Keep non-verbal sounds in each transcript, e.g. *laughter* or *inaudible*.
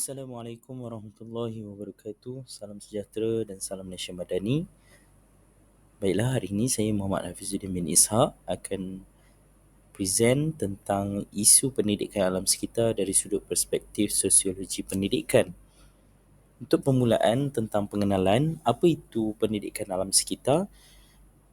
Assalamualaikum warahmatullahi wabarakatuh. Salam sejahtera dan salam Malaysia Madani. Baiklah, hari ini saya Muhammad Hafizuddin bin Ishaq akan present tentang isu pendidikan alam sekitar dari sudut perspektif sosiologi pendidikan. Untuk permulaan tentang pengenalan, apa itu pendidikan alam sekitar?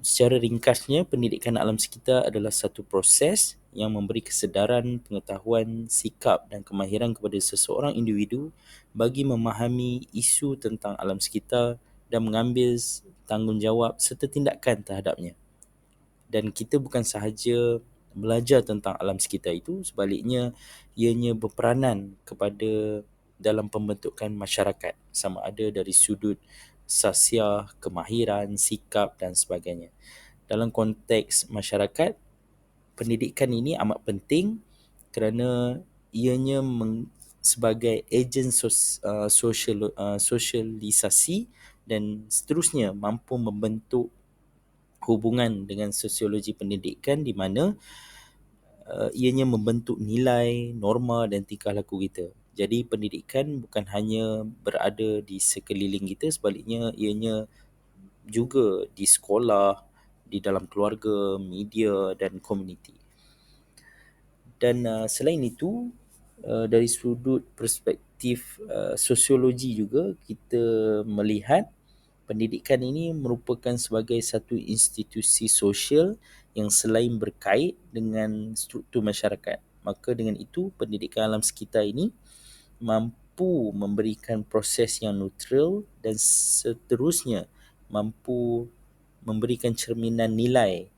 Secara ringkasnya, pendidikan alam sekitar adalah satu proses yang memberi kesedaran, pengetahuan, sikap dan kemahiran kepada seseorang individu bagi memahami isu tentang alam sekitar dan mengambil tanggungjawab serta tindakan terhadapnya. Dan kita bukan sahaja belajar tentang alam sekitar itu, sebaliknya ianya berperanan kepada dalam pembentukan masyarakat sama ada dari sudut sasiah, kemahiran, sikap dan sebagainya. Dalam konteks masyarakat, pendidikan ini amat penting kerana ianya meng, sebagai ejen sos, uh, sosial, uh, sosialisasi dan seterusnya mampu membentuk hubungan dengan sosiologi pendidikan di mana uh, ianya membentuk nilai, norma dan tingkah laku kita. Jadi pendidikan bukan hanya berada di sekeliling kita sebaliknya ianya juga di sekolah, di dalam keluarga, media dan komuniti. Dan uh, selain itu uh, dari sudut perspektif uh, sosiologi juga kita melihat pendidikan ini merupakan sebagai satu institusi sosial yang selain berkait dengan struktur masyarakat. Maka dengan itu pendidikan alam sekitar ini mampu memberikan proses yang neutral dan seterusnya mampu memberikan cerminan nilai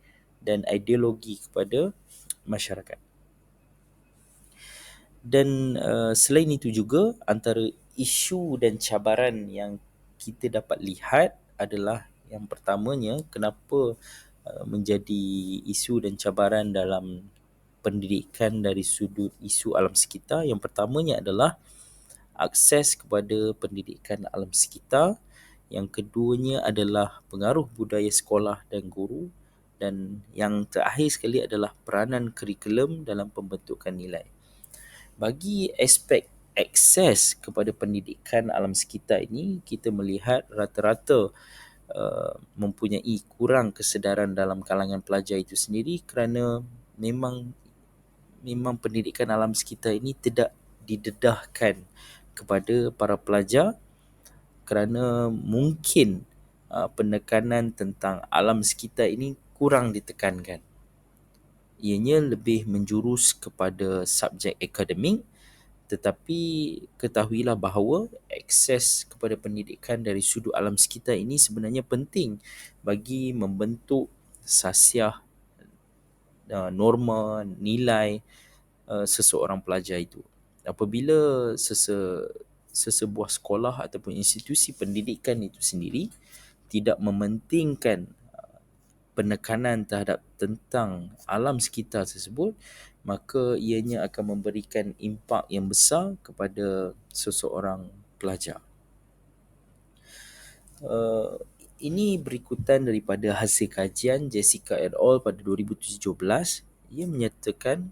dan ideologi kepada masyarakat. Dan uh, selain itu juga antara isu dan cabaran yang kita dapat lihat adalah yang pertamanya kenapa uh, menjadi isu dan cabaran dalam pendidikan dari sudut isu alam sekitar. Yang pertamanya adalah akses kepada pendidikan alam sekitar. Yang keduanya adalah pengaruh budaya sekolah dan guru. Dan yang terakhir sekali adalah peranan kurikulum dalam pembentukan nilai. Bagi aspek akses kepada pendidikan alam sekitar ini, kita melihat rata-rata uh, mempunyai kurang kesedaran dalam kalangan pelajar itu sendiri kerana memang memang pendidikan alam sekitar ini tidak didedahkan kepada para pelajar kerana mungkin uh, penekanan tentang alam sekitar ini kurang ditekankan. Ianya lebih menjurus kepada subjek akademik tetapi ketahuilah bahawa akses kepada pendidikan dari sudut alam sekitar ini sebenarnya penting bagi membentuk sasiah uh, norma nilai uh, seseorang pelajar itu apabila sese, sesebuah sekolah ataupun institusi pendidikan itu sendiri tidak mementingkan uh, penekanan terhadap tentang alam sekitar tersebut maka ianya akan memberikan impak yang besar kepada seseorang pelajar. Uh, ini berikutan daripada hasil kajian Jessica et al pada 2017 ia menyatakan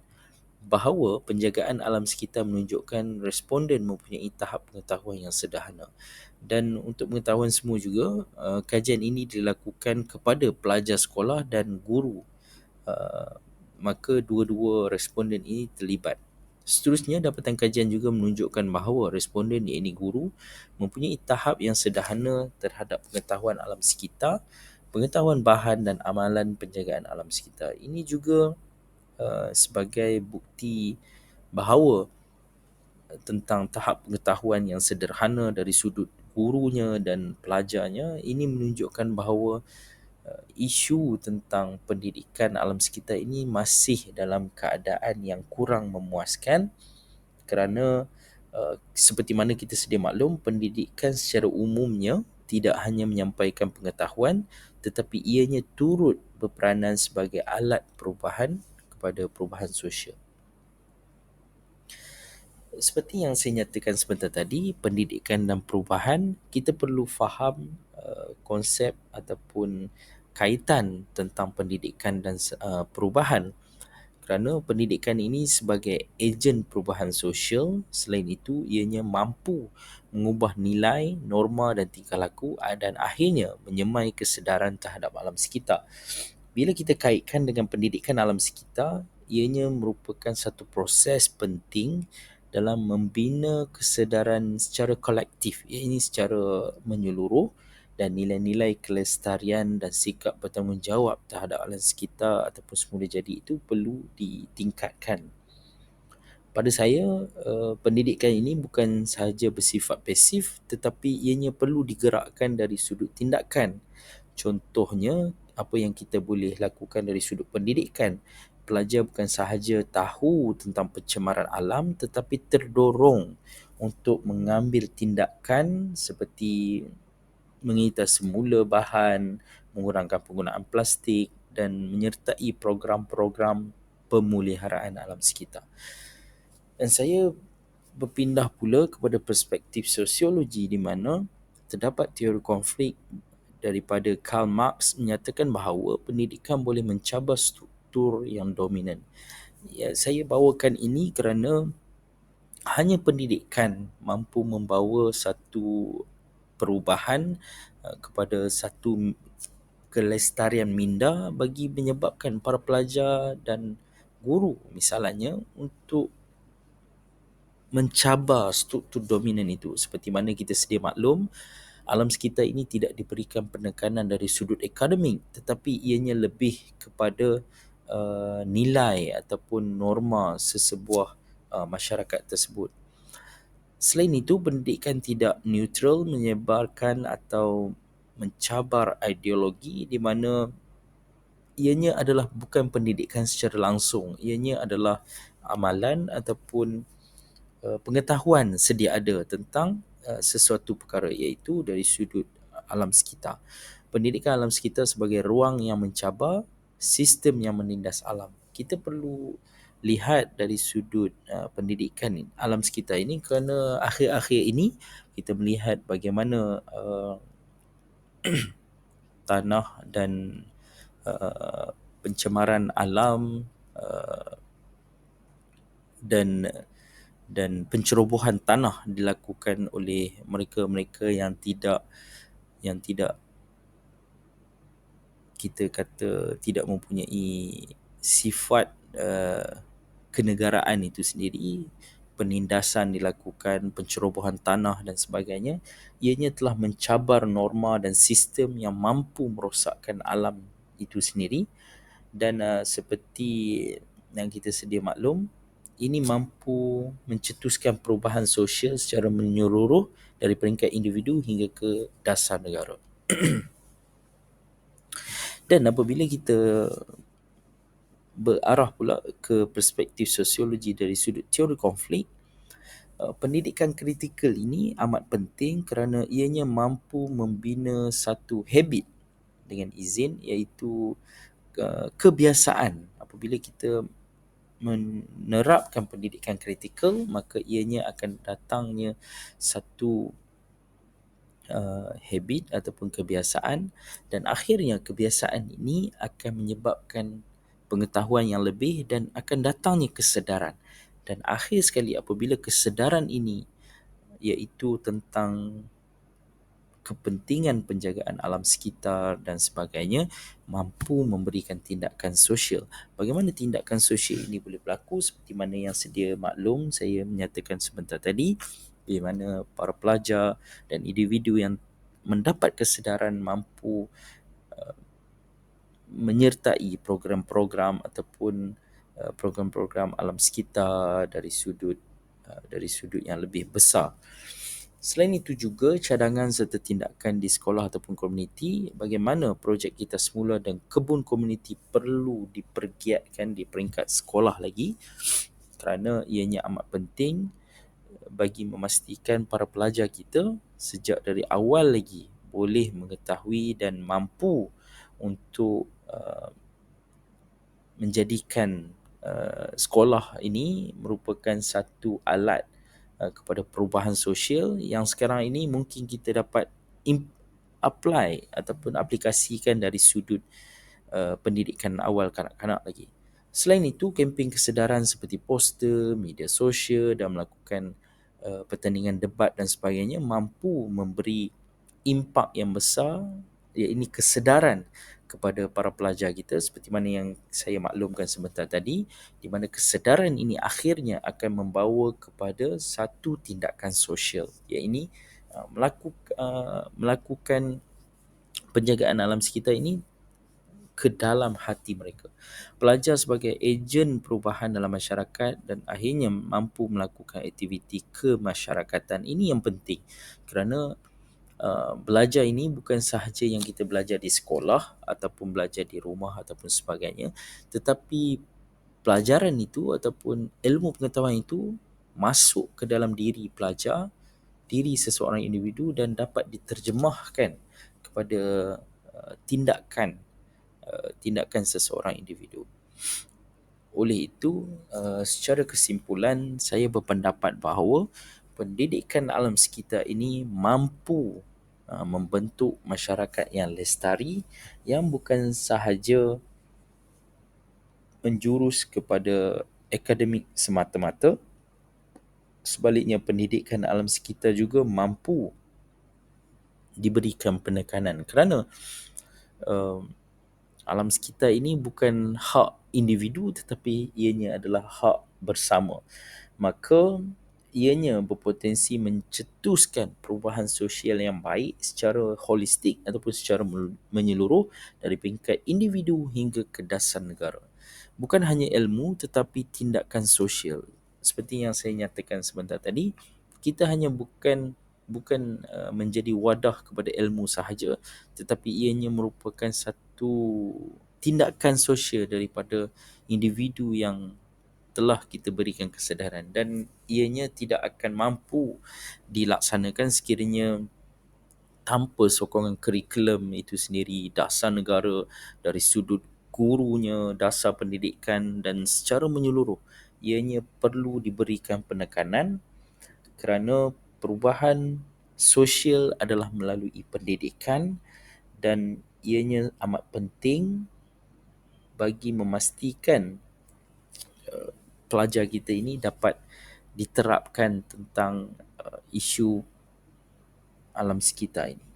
bahawa penjagaan alam sekitar menunjukkan responden mempunyai tahap pengetahuan yang sederhana. Dan untuk pengetahuan semua juga, uh, kajian ini dilakukan kepada pelajar sekolah dan guru. Uh, maka dua-dua responden ini terlibat. Seterusnya, dapatan kajian juga menunjukkan bahawa responden iaitu guru mempunyai tahap yang sederhana terhadap pengetahuan alam sekitar, pengetahuan bahan dan amalan penjagaan alam sekitar. Ini juga Uh, sebagai bukti bahawa tentang tahap pengetahuan yang sederhana dari sudut gurunya dan pelajarnya ini menunjukkan bahawa uh, isu tentang pendidikan alam sekitar ini masih dalam keadaan yang kurang memuaskan kerana uh, seperti mana kita sedia maklum pendidikan secara umumnya tidak hanya menyampaikan pengetahuan tetapi ianya turut berperanan sebagai alat perubahan kepada perubahan sosial. Seperti yang saya nyatakan sebentar tadi, pendidikan dan perubahan, kita perlu faham uh, konsep ataupun kaitan tentang pendidikan dan uh, perubahan. kerana pendidikan ini sebagai ejen perubahan sosial selain itu ianya mampu mengubah nilai, norma dan tingkah laku dan akhirnya menyemai kesedaran terhadap alam sekitar. Bila kita kaitkan dengan pendidikan alam sekitar, ianya merupakan satu proses penting dalam membina kesedaran secara kolektif, ini secara menyeluruh dan nilai-nilai kelestarian dan sikap bertanggungjawab terhadap alam sekitar ataupun semula jadi itu perlu ditingkatkan. Pada saya, uh, pendidikan ini bukan sahaja bersifat pasif tetapi ianya perlu digerakkan dari sudut tindakan. Contohnya, apa yang kita boleh lakukan dari sudut pendidikan. Pelajar bukan sahaja tahu tentang pencemaran alam tetapi terdorong untuk mengambil tindakan seperti mengitar semula bahan, mengurangkan penggunaan plastik dan menyertai program-program pemuliharaan alam sekitar. Dan saya berpindah pula kepada perspektif sosiologi di mana terdapat teori konflik daripada Karl Marx menyatakan bahawa pendidikan boleh mencabar struktur yang dominan. Ya, saya bawakan ini kerana hanya pendidikan mampu membawa satu perubahan uh, kepada satu kelestarian minda bagi menyebabkan para pelajar dan guru misalnya untuk mencabar struktur dominan itu seperti mana kita sedia maklum alam sekitar ini tidak diberikan penekanan dari sudut akademik tetapi ianya lebih kepada uh, nilai ataupun norma sesebuah uh, masyarakat tersebut Selain itu, pendidikan tidak neutral menyebarkan atau mencabar ideologi di mana ianya adalah bukan pendidikan secara langsung. Ianya adalah amalan ataupun uh, pengetahuan sedia ada tentang uh, sesuatu perkara iaitu dari sudut alam sekitar. Pendidikan alam sekitar sebagai ruang yang mencabar sistem yang menindas alam. Kita perlu lihat dari sudut uh, pendidikan alam sekitar ini kerana akhir-akhir ini kita melihat bagaimana uh, *clears throat* tanah dan uh, pencemaran alam uh, dan dan pencerobohan tanah dilakukan oleh mereka-mereka yang tidak yang tidak kita kata tidak mempunyai sifat uh, kenegaraan itu sendiri. Penindasan dilakukan pencerobohan tanah dan sebagainya ianya telah mencabar norma dan sistem yang mampu merosakkan alam itu sendiri. Dan uh, seperti yang kita sedia maklum ini mampu mencetuskan perubahan sosial secara menyeluruh dari peringkat individu hingga ke dasar negara. *clears throat* Dan apabila kita berarah pula ke perspektif sosiologi dari sudut teori konflik, uh, pendidikan kritikal ini amat penting kerana ianya mampu membina satu habit dengan izin iaitu uh, kebiasaan. Apabila kita menerapkan pendidikan kritikal maka ianya akan datangnya satu uh, habit ataupun kebiasaan dan akhirnya kebiasaan ini akan menyebabkan pengetahuan yang lebih dan akan datangnya kesedaran. Dan akhir sekali apabila kesedaran ini iaitu tentang kepentingan penjagaan alam sekitar dan sebagainya mampu memberikan tindakan sosial. Bagaimana tindakan sosial ini boleh berlaku seperti mana yang sedia maklum saya menyatakan sebentar tadi bagaimana para pelajar dan individu yang mendapat kesedaran mampu menyertai program-program ataupun uh, program-program alam sekitar dari sudut uh, dari sudut yang lebih besar. Selain itu juga cadangan serta tindakan di sekolah ataupun komuniti bagaimana projek kita semula dan kebun komuniti perlu dipergiatkan di peringkat sekolah lagi? Kerana ianya amat penting bagi memastikan para pelajar kita sejak dari awal lagi boleh mengetahui dan mampu untuk Uh, menjadikan uh, sekolah ini merupakan satu alat uh, kepada perubahan sosial yang sekarang ini mungkin kita dapat apply ataupun aplikasikan dari sudut uh, pendidikan awal kanak-kanak lagi. Selain itu, kempen kesedaran seperti poster, media sosial dan melakukan uh, pertandingan debat dan sebagainya mampu memberi impak yang besar iaitu kesedaran kepada para pelajar kita seperti mana yang saya maklumkan sebentar tadi di mana kesedaran ini akhirnya akan membawa kepada satu tindakan sosial iaitu uh, melakukan, uh, melakukan penjagaan alam sekitar ini ke dalam hati mereka. Pelajar sebagai ejen perubahan dalam masyarakat dan akhirnya mampu melakukan aktiviti kemasyarakatan ini yang penting kerana uh, belajar ini bukan sahaja yang kita belajar di sekolah ataupun belajar di rumah ataupun sebagainya tetapi pelajaran itu ataupun ilmu pengetahuan itu masuk ke dalam diri pelajar diri seseorang individu dan dapat diterjemahkan kepada uh, tindakan Uh, tindakan seseorang individu. Oleh itu, uh, secara kesimpulan, saya berpendapat bahawa pendidikan alam sekitar ini mampu uh, membentuk masyarakat yang lestari yang bukan sahaja menjurus kepada akademik semata-mata. Sebaliknya, pendidikan alam sekitar juga mampu diberikan penekanan kerana uh, alam sekitar ini bukan hak individu tetapi ianya adalah hak bersama. Maka ianya berpotensi mencetuskan perubahan sosial yang baik secara holistik ataupun secara menyeluruh dari peringkat individu hingga ke dasar negara. Bukan hanya ilmu tetapi tindakan sosial. Seperti yang saya nyatakan sebentar tadi, kita hanya bukan bukan uh, menjadi wadah kepada ilmu sahaja tetapi ianya merupakan satu tindakan sosial daripada individu yang telah kita berikan kesedaran dan ianya tidak akan mampu dilaksanakan sekiranya tanpa sokongan kurikulum itu sendiri dasar negara dari sudut gurunya dasar pendidikan dan secara menyeluruh ianya perlu diberikan penekanan kerana perubahan sosial adalah melalui pendidikan dan ianya amat penting bagi memastikan pelajar kita ini dapat diterapkan tentang uh, isu alam sekitar ini.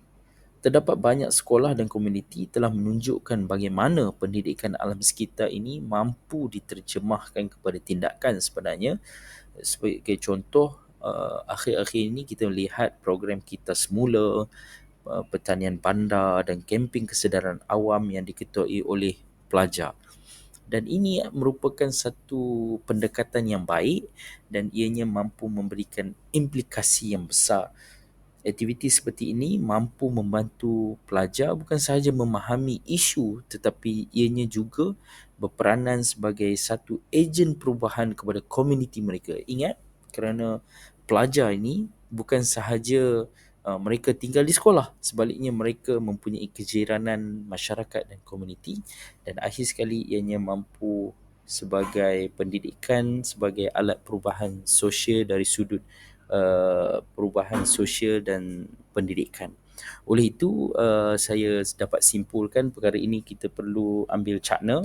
Terdapat banyak sekolah dan komuniti telah menunjukkan bagaimana pendidikan alam sekitar ini mampu diterjemahkan kepada tindakan sebenarnya. Sebagai contoh, uh, akhir-akhir ini kita melihat program kita semula uh, pertanian bandar dan kemping kesedaran awam yang diketuai oleh pelajar dan ini merupakan satu pendekatan yang baik dan ianya mampu memberikan implikasi yang besar. Aktiviti seperti ini mampu membantu pelajar bukan sahaja memahami isu tetapi ianya juga berperanan sebagai satu ejen perubahan kepada komuniti mereka. Ingat kerana pelajar ini bukan sahaja uh, mereka tinggal di sekolah. Sebaliknya mereka mempunyai kejiranan masyarakat dan komuniti. Dan akhir sekali ianya mampu sebagai pendidikan sebagai alat perubahan sosial dari sudut uh, perubahan sosial dan pendidikan oleh itu uh, saya dapat simpulkan perkara ini kita perlu ambil cakna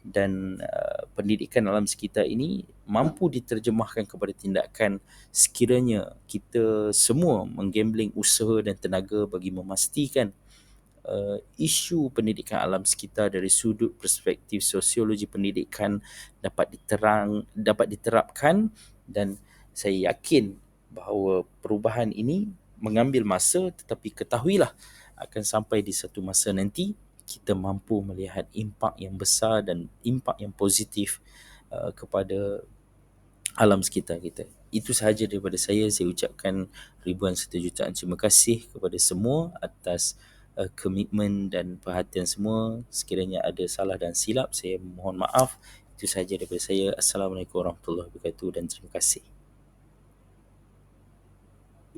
dan uh, pendidikan alam sekitar ini mampu diterjemahkan kepada tindakan sekiranya kita semua menggambling usaha dan tenaga bagi memastikan uh, isu pendidikan alam sekitar dari sudut perspektif sosiologi pendidikan dapat diterang dapat diterapkan dan saya yakin bahawa perubahan ini mengambil masa tetapi ketahuilah akan sampai di satu masa nanti kita mampu melihat impak yang besar dan impak yang positif uh, kepada alam sekitar kita. Itu sahaja daripada saya. Saya ucapkan ribuan serta jutaan terima kasih kepada semua atas uh, komitmen dan perhatian semua. Sekiranya ada salah dan silap, saya mohon maaf. Itu sahaja daripada saya. Assalamualaikum warahmatullahi wabarakatuh dan terima kasih.